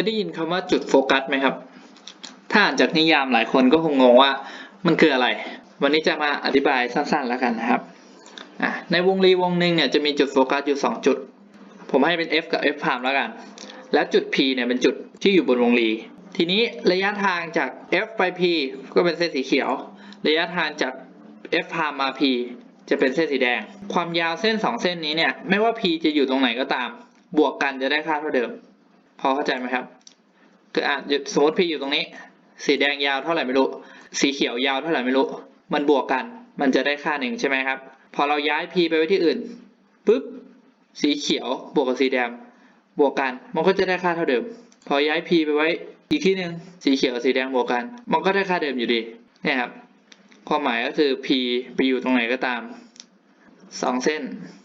ยได้ยินคำว่าจุดโฟกัสไหมครับ ถ้าอ่านจากนิยามหลายคนก็คงงงว่ามันคืออะไร วันนี้จะมาอธิบายสั้นๆแล้วกันนะครับ ในวงรีวงหนึ่งเนี่ยจะมีจุดโฟกัสอยู่ 2 จุด ผมให้เป็น f กับ f พามแล้วกัน แล้วจุด p เนี่ยเป็นจุดที่อยู่บนวงรี ทีนี้ระยะทางจาก f ไป p ก็เป็นเส้นสีเขียว ระยะทางจาก f พามมา p จะเป็นเส้นสีแดง ความยาวเส้น 2 เส้นนี้เนี่ยไม่ว่า p จะอยู่ตรงไหนก็ตาม บวกกันจะได้ค่าเท่าเดิม พอเข้าใจไหมครับคืออะสมมติ p อยู่ตรงนี้ สีแดงยาวเท่าไหร่ไม่รู้ สีเขียวยาวเท่าไหร่ไม่รู้ มันบวกกัน มันจะได้ค่าหนึ่งใช่ไหมครับ พอเราย้าย p ไปไว้ที่อื่นปุ๊บสีเขียวบวกกับสีแดงบวกกัน มันก็จะได้ค่าเท่าเดิม พอย้าย p ไปไว้อีกที่หนึ่งสีเขียวกับสีแดงบวกกัน มันก็ได้ค่าเดิมอยู่ดีเนี่ยครับความหมายก็คือ p ไปอยู่ตรงไหนก็ตามสองเส้น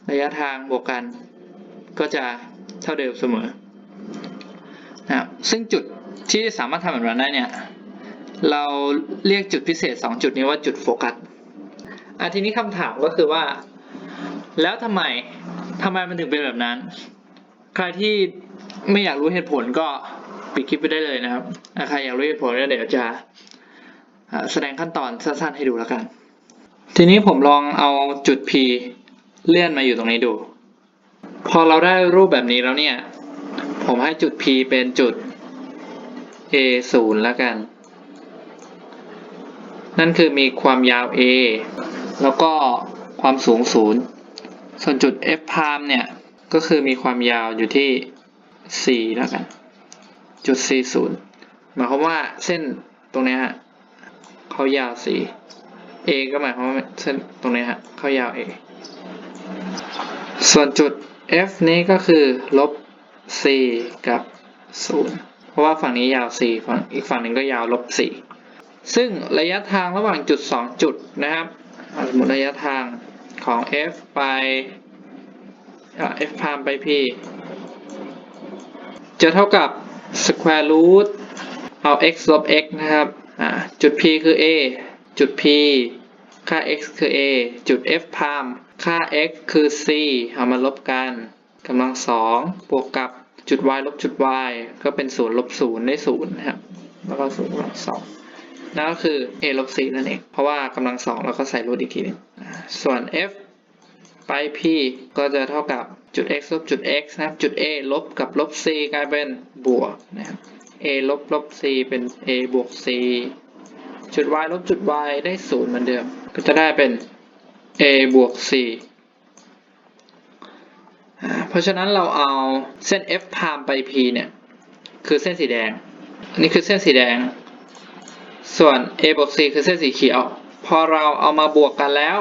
ระยะทางบวกกัน ก็จะเท่าเดิมเสมอ นะครับซึ่งจุดที่สามารถทำแบบนั้นได้เนี่ยเราเรียกจุดพิเศษ 2 จุดนี้ว่าจุดโฟกัสอะทีนี้คำถามก็คือว่า แล้วทำไมทำไมมันถึงเป็นแบบนั้น ใครที่ไม่อยากรู้เหตุผลก็ปิดคลิปไปได้เลยนะครับใครอยากรู้เหตุผลก็เดี๋ยวจะแสดงขั้นตอนสั้นๆให้ดูแล้วกัน ทีนี้ผมลองเอาจุด P เลื่อนมาอยู่ตรงนี้ดู พอเราได้รูปแบบนี้แล้วเนี่ย ผมให้จุด P เป็นจุด A 0แล้วกัน นั่นคือมีความยาว A แล้วก็ความสูง 0 ส่วนจุด F prime เนี่ย ก็คือมีความยาวอยู่ที่ 4 แล้วกัน จุด C 0หมายความว่าเส้นตรงนี้ฮะเขายาว 4 A ก็หมายความว่าเส้นตรงนี้ฮะเขายาว A ส่วนจุด F นี้ก็คือลบ 4 กับ 0 เพราะว่าฝั่งนี้ยาว 4 ฝั่งอีกฝั่งหนึ่งก็ยาวลบ 4 ซึ่งระยะทางระหว่างจุด 2 จุดนะครับสมมติระยะทางของ F ไป F พามไป P จะเท่ากับ square root เอา x ลบ x นะครับ จุด P คือ A จุด P ค่า x คือ A จุด F พามค่า x คือ c เอามาลบกัน กำลังสองบวกกับจุด y ลบจุด y ก็เป็นศูนย์ลบศูนย์ได้ศูนย์นะครับ แล้วก็ศูนย์กำลังสองนั่นก็คือ a ลบ c นั่นเอง เพราะว่ากำลังสองเราก็ใส่รูทอีกทีหนึงอ่าส่วน f ไป p ก็จะเท่ากับจุด x ลบจุด x นะครับ จุด a ลบกับลบ c กลายเป็นบวกนะครับ a ลบลบ c เป็น a บวก c จุด y ลบจุด y ได้ศูนย์เหมือนเดิม ก็จะได้เป็น a บวก c เพราะฉะนั้นเราเอาเส้น f พามไป p เนี่ย คือเส้นสีแดง อันนี้คือเส้นสีแดง ส่วน a บวก c คือเส้นสีเขียว พอเราเอามาบวกกันแล้ว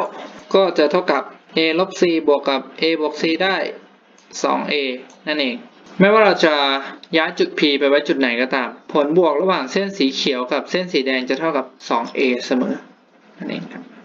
ก็จะเท่ากับ a ลบ c บวกกับ a บวก c ได้ 2a นั่นเอง ไม่ว่าเราจะย้ายจุด p ไปไว้จุดไหนก็ตาม ผลบวกระหว่างเส้นสีเขียวกับเส้นสีแดงจะเท่ากับ 2a เสมอ นั่นเองครับ